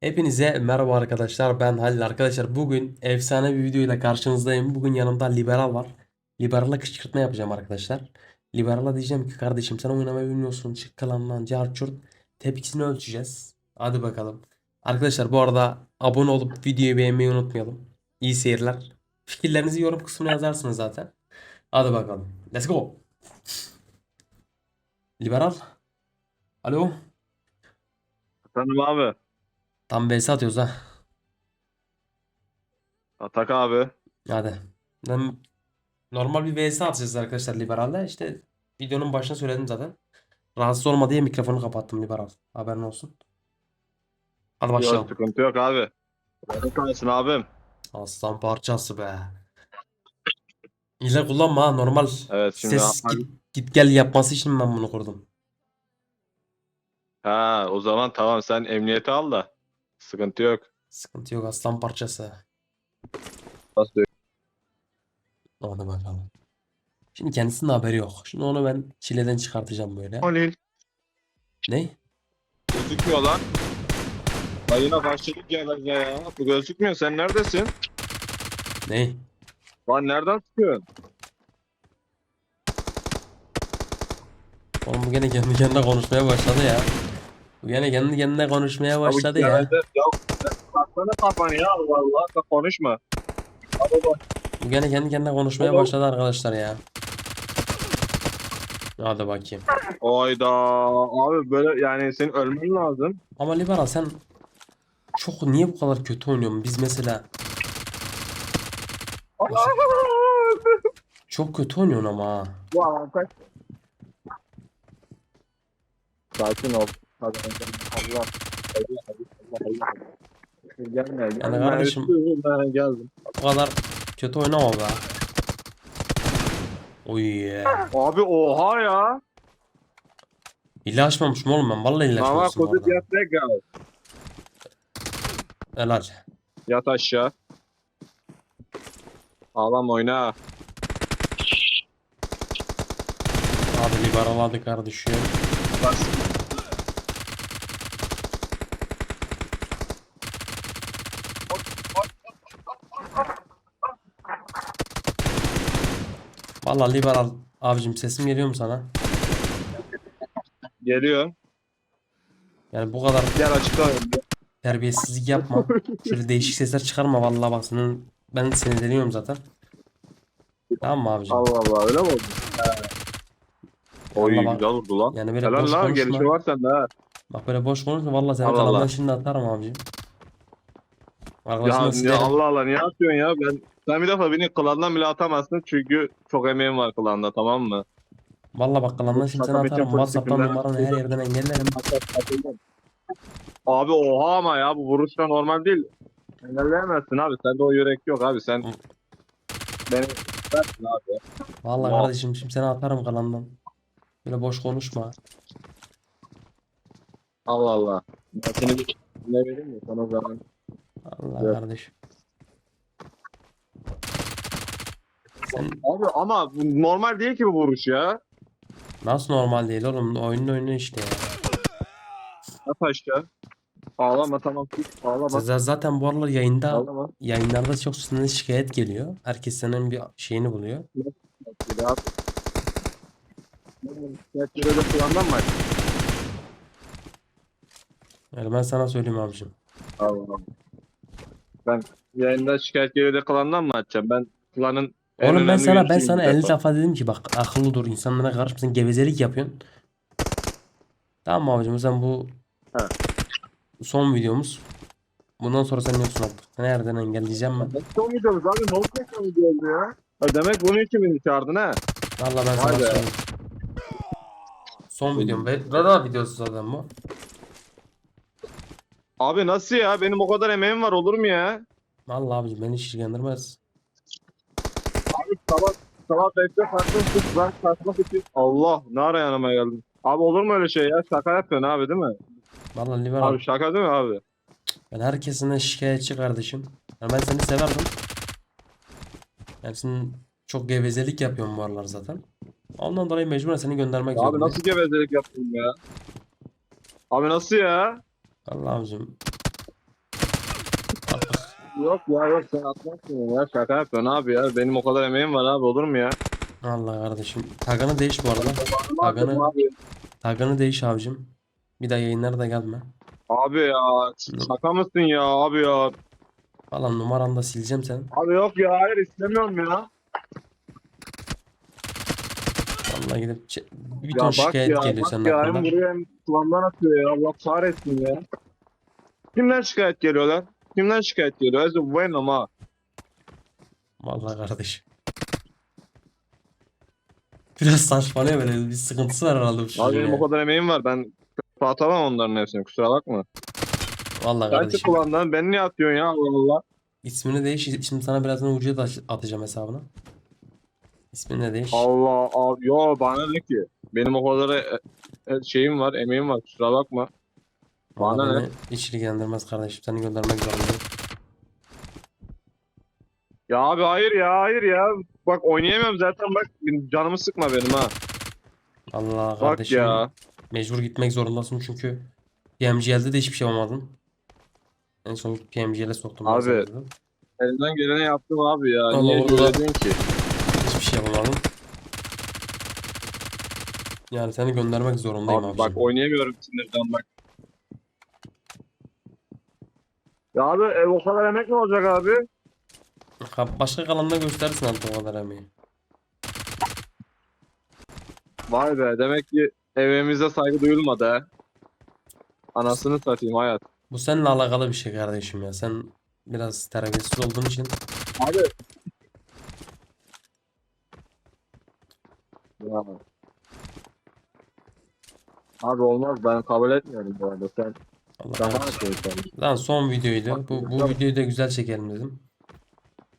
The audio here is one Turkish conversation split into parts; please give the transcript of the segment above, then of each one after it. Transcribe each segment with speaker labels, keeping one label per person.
Speaker 1: Hepinize merhaba arkadaşlar. Ben Halil arkadaşlar. Bugün efsane bir video ile karşınızdayım. Bugün yanımda Liberal var. Liberal'a kışkırtma yapacağım arkadaşlar. Liberal'a diyeceğim ki kardeşim sen oynamayı bilmiyorsun. Çık kalandan carçurt. Tepkisini ölçeceğiz. Hadi bakalım. Arkadaşlar bu arada abone olup videoyu beğenmeyi unutmayalım. İyi seyirler. Fikirlerinizi yorum kısmına yazarsınız zaten. Hadi bakalım. Let's go. Liberal. Alo.
Speaker 2: Efendim abi.
Speaker 1: Tam BS atıyoruz ha.
Speaker 2: Atak abi.
Speaker 1: Hadi. Ben normal bir VS atacağız arkadaşlar Liberal'de. İşte videonun başına söyledim zaten. Rahatsız olma diye mikrofonu kapattım Liberal. Haberin olsun. Hadi
Speaker 2: Yok
Speaker 1: başlayalım.
Speaker 2: sıkıntı yok abi. Lanet kalsın abim.
Speaker 1: Aslan parçası be. Hile kullanma ha normal.
Speaker 2: Evet şimdi
Speaker 1: Ses git, git gel yapması için ben bunu kurdum.
Speaker 2: ha o zaman tamam sen emniyete al da. Sıkıntı yok.
Speaker 1: Sıkıntı yok aslan parçası.
Speaker 2: Nasıl
Speaker 1: Hadi bakalım. Şimdi kendisinin haberi yok. Şimdi onu ben çileden çıkartacağım böyle.
Speaker 2: Halil.
Speaker 1: Ne?
Speaker 2: Gözükmüyor lan. Dayına ya ben ya. Bu gözükmüyor. Sen neredesin?
Speaker 1: Ne?
Speaker 2: Lan nereden çıkıyorsun?
Speaker 1: Oğlum bu gene kendi kendine konuşmaya başladı ya. Bu gene kendi kendine konuşmaya başladı ya.
Speaker 2: Ya Kalksana kafanı ya Allah Allah. Konuşma.
Speaker 1: Bu gene kendi kendine konuşmaya başladı arkadaşlar ya. Hadi bakayım.
Speaker 2: Oyda abi böyle yani senin ölmen lazım.
Speaker 1: Ama Liberal sen çok niye bu kadar kötü oynuyorsun? Biz mesela çok kötü oynuyorsun ama ha.
Speaker 2: Sakin ol. Allah. Allah. Allah. Allah. Gelme. gelme.
Speaker 1: kardeşim-
Speaker 2: Ben geldim.
Speaker 1: Bu kadar kötü oynama be. Oy yeah.
Speaker 2: Abi oha ya.
Speaker 1: Hile açmamışım oğlum ben. Vallahi
Speaker 2: Mama
Speaker 1: açmamışım
Speaker 2: kuzu
Speaker 1: orada.
Speaker 2: yat gal.
Speaker 1: Helal.
Speaker 2: Yat aşağı. Ağlam oyna.
Speaker 1: Hadi Liberal hadi kardeşim.
Speaker 2: Bas.
Speaker 1: Vallahi Liberal abicim sesim geliyor mu sana?
Speaker 2: Geliyor.
Speaker 1: Yani bu kadar
Speaker 2: Gel açıkla.
Speaker 1: terbiyesizlik yapma. Şöyle değişik sesler çıkarma vallahi bak senin ben seni deniyorum zaten. Tamam mı abicim?
Speaker 2: Allah Allah öyle mi oldu? Oy
Speaker 1: Vallahi bak-
Speaker 2: güzel oldu lan.
Speaker 1: Yani böyle
Speaker 2: Helal
Speaker 1: boş
Speaker 2: lan gelişi
Speaker 1: konuşma.
Speaker 2: var sende ha.
Speaker 1: Bak böyle boş konuşma vallahi seni
Speaker 2: Allah
Speaker 1: kanaldan
Speaker 2: Allah.
Speaker 1: şimdi atarım abicim.
Speaker 2: Ya, ya Allah Allah niye atıyorsun ya? Ben sen bir defa beni klandan bile atamazsın çünkü çok emeğim var klanda tamam mı?
Speaker 1: vallahi bak kanaldan şimdi seni
Speaker 2: Şaka
Speaker 1: atarım. WhatsApp'tan numaranı her yerden engellerim.
Speaker 2: Abi oha ama ya bu vuruşla normal değil. Engelleyemezsin abi. Sende o yürek yok abi. Sen
Speaker 1: Hı.
Speaker 2: beni versin abi.
Speaker 1: Vallahi
Speaker 2: Wow.
Speaker 1: kardeşim şimdi seni atarım kanaldan. Böyle boş konuşma.
Speaker 2: Allah Allah. Ben seni bir ne vereyim mi sana zaman?
Speaker 1: Allah
Speaker 2: Evet.
Speaker 1: kardeşim. Sen
Speaker 2: Abi ama normal değil ki bu vuruş ya.
Speaker 1: nasıl normal değil oğlum? Oyunun oyunu işte ya.
Speaker 2: Yat aşağı. Ağlama tamam. Ağlama.
Speaker 1: Size zaten bu aralar yayında
Speaker 2: Ağlama.
Speaker 1: yayınlarda çok senden şikayet geliyor. Herkes senin bir şeyini buluyor. Yani ben sana söyleyeyim abicim.
Speaker 2: Allah Allah. Ben yayında şikayet geliyor de klandan mı açacağım? Ben klanın en
Speaker 1: Oğlum ben
Speaker 2: önemli
Speaker 1: sana ben sana
Speaker 2: bir
Speaker 1: 50
Speaker 2: defa.
Speaker 1: defa dedim ki bak akıllı dur insanlara karışmasın gevezelik yapıyorsun. Tamam mı abicim sen bu
Speaker 2: He.
Speaker 1: son videomuz. Bundan sonra sen yoksun artık. Nereden engelleyeceğim ben?
Speaker 2: Son videomuz abi? Ne olacak son video oldu ya? Ha, demek bunun için beni çağırdın ha?
Speaker 1: Vallahi ben
Speaker 2: Vay
Speaker 1: sana
Speaker 2: be.
Speaker 1: söyleyeyim. Son videom. Radar videosu zaten bu.
Speaker 2: Abi nasıl ya? Benim o kadar emeğim var olur mu ya?
Speaker 1: Vallahi abicim beni hiç ilgilendirmez.
Speaker 2: Abi sabah sabah bekle farklı kız ben kaçmak için. Allah ne ara yanıma geldin? Abi olur mu öyle şey ya? Şaka yapıyorsun abi değil mi?
Speaker 1: Vallahi liberal.
Speaker 2: Abi şaka değil mi abi?
Speaker 1: Ben herkesinden şikayetçi kardeşim. Yani ben seni severdim. Yani senin çok gevezelik yapıyorsun bu aralar zaten. Ondan dolayı mecburen seni göndermek
Speaker 2: Abi
Speaker 1: zorundayım.
Speaker 2: nasıl gevezelik yaptın ya? Abi nasıl ya?
Speaker 1: Allah abicim.
Speaker 2: Yok ya yok sen atmazsın ya. Şaka yapıyorsun abi ya. Benim o kadar emeğim var abi olur mu ya?
Speaker 1: Allah kardeşim. Tagını değiş bu arada. Tagını,
Speaker 2: Abi,
Speaker 1: tagını değiş abicim. Bir daha yayınlara da gelme.
Speaker 2: abi ya şaka mısın ya abi ya.
Speaker 1: Falan numaranı da sileceğim sen.
Speaker 2: Abi yok ya hayır istemiyorum ya.
Speaker 1: Vallahi gidip çe- bir ton şikayet
Speaker 2: ya
Speaker 1: geliyor
Speaker 2: bak
Speaker 1: senin
Speaker 2: ya
Speaker 1: hakkında.
Speaker 2: hem buraya hem kulağımdan atıyor ya. Allah kahretsin ya. Kimden şikayet geliyor lan? Kimden şikayet geliyor? Eso bueno ma.
Speaker 1: Vallahi kardeşim. Biraz saçmalıyor böyle bir sıkıntısı var herhalde bu
Speaker 2: Abi
Speaker 1: çocuğun
Speaker 2: benim
Speaker 1: ya.
Speaker 2: o kadar emeğim var. Ben atamam onların hepsini kusura bakma.
Speaker 1: Vallahi
Speaker 2: Sen çık
Speaker 1: kardeşim.
Speaker 2: kulağından ben niye atıyorsun ya Allah Allah.
Speaker 1: İsmini değiş. Şimdi sana birazdan ucuya da at- atacağım hesabına. İsmini de değiş.
Speaker 2: Allah abi yo bana ne ki? Benim o kadar e- e- şeyim var, emeğim var kusura bakma. Bana ne?
Speaker 1: beni hiç ilgilendirmez kardeşim. Seni göndermek zorundayım.
Speaker 2: Ya abi hayır ya hayır ya. Bak oynayamıyorum zaten bak canımı sıkma benim ha.
Speaker 1: Allah
Speaker 2: Bak
Speaker 1: kardeşim.
Speaker 2: ya.
Speaker 1: Mecbur gitmek zorundasın çünkü PMGL'de de hiçbir şey yapamadın. En son PMGL'e soktum ben
Speaker 2: Abi,
Speaker 1: seni dedim.
Speaker 2: Elimden geleni yaptım abi ya.
Speaker 1: Allah
Speaker 2: Niye diyorsun ki?
Speaker 1: Hiçbir şey yapamadım. Yani seni göndermek zorundayım
Speaker 2: Abi bak oynayamıyorum sinirden bak. Ya abi ev o kadar emek ne olacak abi?
Speaker 1: Başka kalanda gösterirsin artık o kadar emeği.
Speaker 2: Vay be demek ki evimize saygı duyulmadı ha. Anasını satayım hayat.
Speaker 1: Bu seninle alakalı bir şey kardeşim ya. Sen biraz terbiyesiz olduğun için
Speaker 2: Abi. Ya. Abi olmaz ben kabul etmiyorum bu arada sen.
Speaker 1: Allah
Speaker 2: bana
Speaker 1: kardeşim.
Speaker 2: şey sen.
Speaker 1: Lan son videoydu. Bu, bu videoyu da güzel çekelim dedim.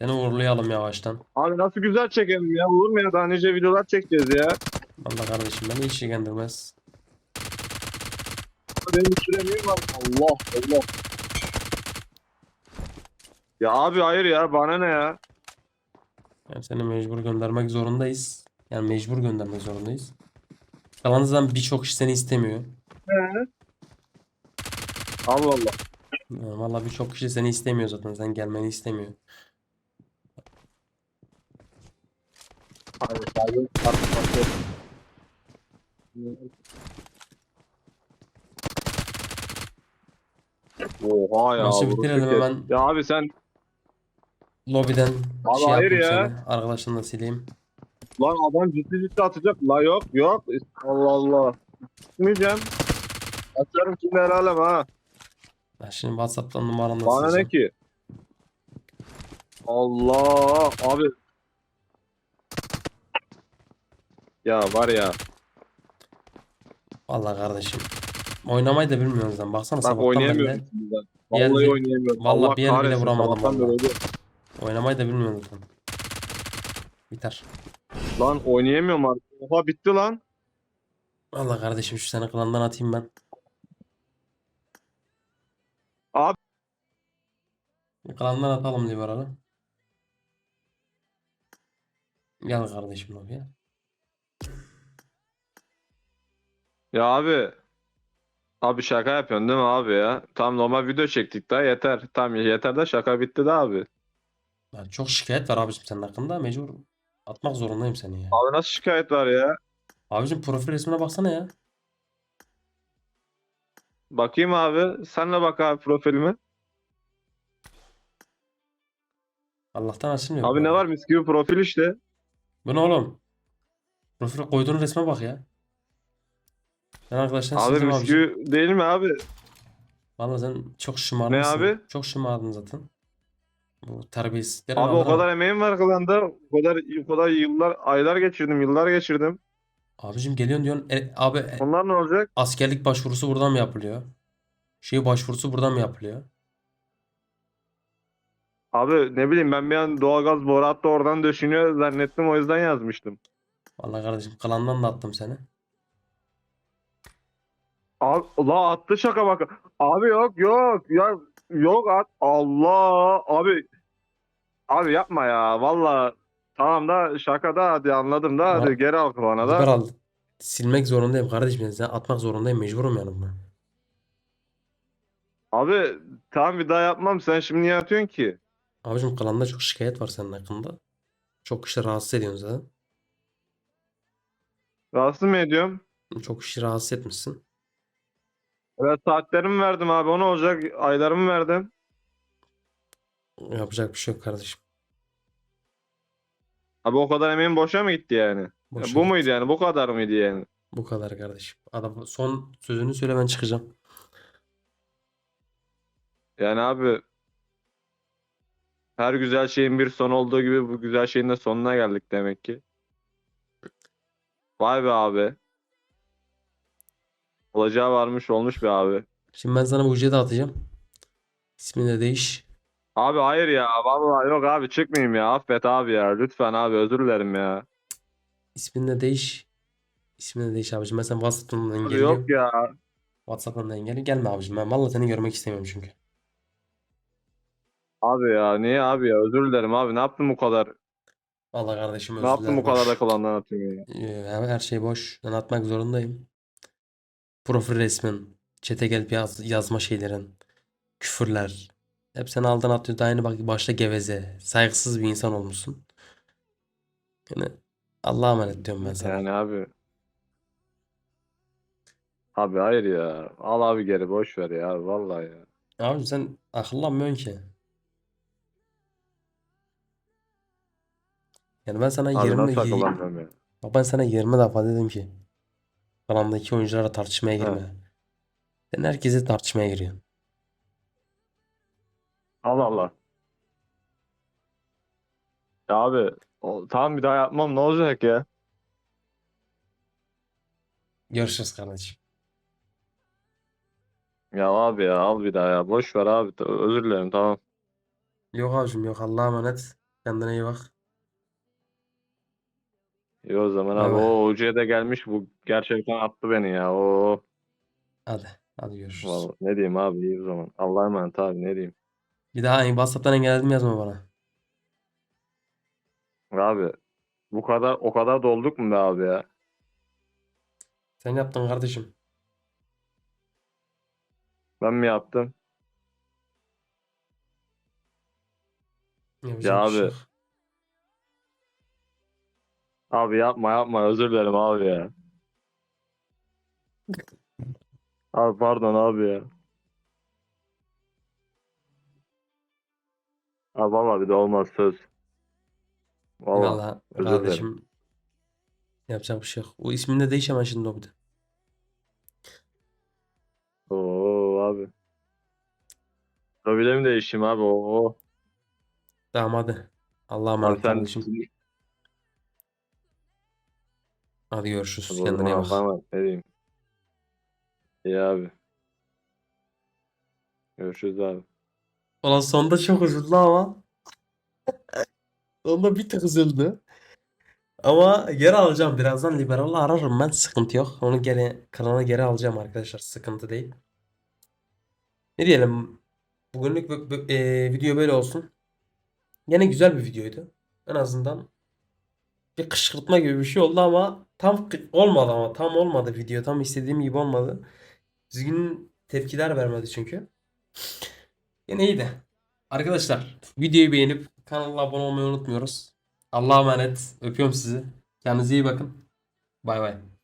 Speaker 1: Seni uğurlayalım yavaştan.
Speaker 2: Abi nasıl güzel çekelim ya olur mu ya daha nice videolar çekeceğiz ya.
Speaker 1: Allah kardeşim beni hiç ilgilendirmez.
Speaker 2: Benim bir sürem var. Allah Allah. Ya abi hayır ya bana ne ya.
Speaker 1: Yani seni mecbur göndermek zorundayız. Yani mecbur göndermek zorundayız. Kalanınızdan birçok kişi seni istemiyor.
Speaker 2: Allah Allah.
Speaker 1: Yani Valla birçok kişi seni istemiyor zaten. Sen gelmeni istemiyor.
Speaker 2: Abi. Oha ya.
Speaker 1: Maçı bitirelim
Speaker 2: kes-
Speaker 1: hemen.
Speaker 2: Ya abi sen
Speaker 1: Lobiden
Speaker 2: Abi
Speaker 1: şey
Speaker 2: hayır
Speaker 1: yaptım
Speaker 2: ya.
Speaker 1: Arkadaşını da sileyim.
Speaker 2: Lan adam ciddi ciddi atacak. La yok yok. Allah Allah. Gitmeyeceğim. Açarım şimdi helalem ha.
Speaker 1: Ben şimdi WhatsApp'tan numaranı da
Speaker 2: Bana ne ki? Allah abi. Ya var ya.
Speaker 1: Valla kardeşim. Oynamayı da bilmiyoruz lan. Baksana
Speaker 2: Bak
Speaker 1: sabahtan
Speaker 2: oynayamıyorum
Speaker 1: de. Bir
Speaker 2: Vallahi
Speaker 1: bile-
Speaker 2: oynayamıyorum.
Speaker 1: Vallahi
Speaker 2: Allah
Speaker 1: bir yer bile vuramadım vallahi. oynamayı da bilmiyoruz zaten. Biter.
Speaker 2: Lan oynayamıyorum artık. Oha bitti lan.
Speaker 1: Valla kardeşim şu seni klandan atayım ben.
Speaker 2: Abi.
Speaker 1: Klandan atalım Liberal'ı. Gel kardeşim lobiye.
Speaker 2: Ya abi. Abi şaka yapıyorsun değil mi abi ya? Tam normal video çektik daha yeter. Tamam yeter de şaka bitti de abi.
Speaker 1: Ya çok şikayet var abicim senin hakkında. Mecbur atmak zorundayım seni ya.
Speaker 2: Abi nasıl şikayet var ya?
Speaker 1: Abicim profil resmine baksana ya.
Speaker 2: Bakayım abi. Senle bak abi profilime.
Speaker 1: Allah'tan açılmıyor.
Speaker 2: Abi
Speaker 1: bu
Speaker 2: ne var mis gibi profil işte.
Speaker 1: Bu ne oğlum? Profil koyduğun resme bak ya. Ben arkadaşlar
Speaker 2: Abi
Speaker 1: sildim
Speaker 2: mis
Speaker 1: abicim.
Speaker 2: gibi değil mi abi?
Speaker 1: Valla sen çok şımardın.
Speaker 2: abi?
Speaker 1: Çok şımardın zaten. Bu terbiyesizleri
Speaker 2: Abi o kadar emeğim var klanda. O kadar o kadar yıllar aylar geçirdim, yıllar geçirdim.
Speaker 1: Abicim geliyorsun diyorsun. E, abi e,
Speaker 2: Onlar ne olacak?
Speaker 1: askerlik başvurusu buradan mı yapılıyor? Şey başvurusu buradan mı yapılıyor?
Speaker 2: Abi ne bileyim ben bir an doğalgaz boru hattı oradan döşünüyor zannettim o yüzden yazmıştım.
Speaker 1: Vallahi kardeşim klandan da attım seni.
Speaker 2: Abi la attı şaka bak. Abi yok yok ya yok at. Allah abi abi yapma ya valla tamam da şaka da hadi anladım da hadi
Speaker 1: Ya-
Speaker 2: geri al bana da.
Speaker 1: Liberal silmek zorundayım kardeşim. Yani sen atmak zorundayım. Mecburum yani buna.
Speaker 2: Abi tamam bir daha yapmam. Sen şimdi niye atıyorsun ki?
Speaker 1: Abicim klanda çok şikayet var senin hakkında. Çok kişi rahatsız ediyorsun zaten.
Speaker 2: Rahatsız mı ediyorum?
Speaker 1: Çok kişi rahatsız etmişsin.
Speaker 2: Evet saatlerimi verdim abi. O ne olacak? Aylarımı verdim.
Speaker 1: Yapacak bir şey yok kardeşim.
Speaker 2: Abi o kadar emeğim boşa mı gitti yani? Ya
Speaker 1: Boşa
Speaker 2: bu
Speaker 1: gitti.
Speaker 2: muydu yani? Bu kadar mıydı yani?
Speaker 1: Bu kadar kardeşim. Adam son sözünü söyle ben çıkacağım.
Speaker 2: Yani abi her güzel şeyin bir son olduğu gibi bu güzel şeyin de sonuna geldik demek ki. Vay be abi. Olacağı varmış olmuş be abi.
Speaker 1: Şimdi ben sana bu ücreti atacağım. İsmini de değiş.
Speaker 2: Abi hayır ya vallahi yok abi çıkmayayım ya affet abi ya lütfen abi özür dilerim ya.
Speaker 1: İsmini de değiş. İsmini de değiş abicim. Ben seni WhatsApp'tan
Speaker 2: Abi
Speaker 1: engelliyorum.
Speaker 2: yok ya.
Speaker 1: WhatsApp'tan da engelliyorum. Gelme abicim. Ben vallahi seni görmek istemiyorum çünkü.
Speaker 2: Abi ya niye abi ya özür dilerim abi ne yaptım bu kadar?
Speaker 1: Vallahi kardeşim
Speaker 2: Ne
Speaker 1: özür
Speaker 2: yaptım
Speaker 1: dilerim.
Speaker 2: bu kadar da kulağından atayım ya?
Speaker 1: Ee, Her her şey boş. Ben atmak zorundayım. Profil resmin, çete gelip yaz, yazma şeylerin, küfürler. Hep sen aldın atıyorsun. Aynı bak başta geveze, saygısız bir insan olmuşsun. Yani Allah'a emanet diyorum ben sana.
Speaker 2: Yani abi. Abi hayır ya. Al abi geri boş ver ya vallahi ya.
Speaker 1: Abi sen akıllanmıyorsun ki. Yani ben sana
Speaker 2: Abi
Speaker 1: 20
Speaker 2: nasıl akıllanmıyorum ya?
Speaker 1: Bak ben sana 20 defa dedim ki kalandaki oyunculara tartışmaya girme. Sen herkese tartışmaya giriyorsun.
Speaker 2: Allah Allah. Ya abi o, tamam bir daha yapmam ne olacak ya?
Speaker 1: Görüşürüz kardeşim.
Speaker 2: Ya abi ya al bir daha ya. Boş ver abi. Özür dilerim tamam.
Speaker 1: Yok abicim yok Allah'a emanet. Kendine iyi bak.
Speaker 2: İyi o zaman abi.
Speaker 1: bay.
Speaker 2: O hocaya da gelmiş bu gerçekten attı beni ya. O
Speaker 1: Hadi. Hadi görüşürüz.
Speaker 2: vallahi ne diyeyim abi iyi o zaman. Allah'a emanet abi ne diyeyim.
Speaker 1: Bir daha WhatsApp'tan engelledim yazma bana.
Speaker 2: Abi bu kadar o kadar dolduk mu be abi ya?
Speaker 1: Sen yaptın kardeşim.
Speaker 2: Ben mi yaptım?
Speaker 1: Yapacak
Speaker 2: Ya
Speaker 1: bir şey
Speaker 2: abi.
Speaker 1: yok.
Speaker 2: Abi yapma yapma özür dilerim abi ya. Abi pardon abi ya. Abi valla bir de olmaz söz. Valla
Speaker 1: Vallahi
Speaker 2: özür dilerim.
Speaker 1: kardeşim. Yapacak bir şey yok. O ismini de değiş hemen şimdi o bir de.
Speaker 2: Oo abi. Profile mi değişeyim abi? Oo.
Speaker 1: Tamam hadi. Allah'a
Speaker 2: Abi
Speaker 1: emanet
Speaker 2: sen
Speaker 1: kardeşim. Hadi görüşürüz. Kendine iyi bak.
Speaker 2: Allah'a emanet, ne diyeyim. İyi abi. Görüşürüz abi.
Speaker 1: Ulan sonunda çok üzüldü ama. Sonunda bir tık üzüldü. Ama geri alacağım. Birazdan Liberal'ı ararım ben. Sıkıntı yok. Onu geri kanala geri alacağım arkadaşlar. Sıkıntı değil. Ne diyelim? Bugünlük bu- bu- e, video böyle olsun. Yine güzel bir videoydu. En azından bir kışkırtma gibi bir şey oldu ama tam olmadı ama tam olmadı video. Tam istediğim gibi olmadı. Düzgün tepkiler vermedi çünkü. Yine iyiydi. Arkadaşlar videoyu beğenip kanala abone olmayı unutmuyoruz. Allah'a emanet. Öpüyorum sizi. Kendinize iyi bakın. Bay bay.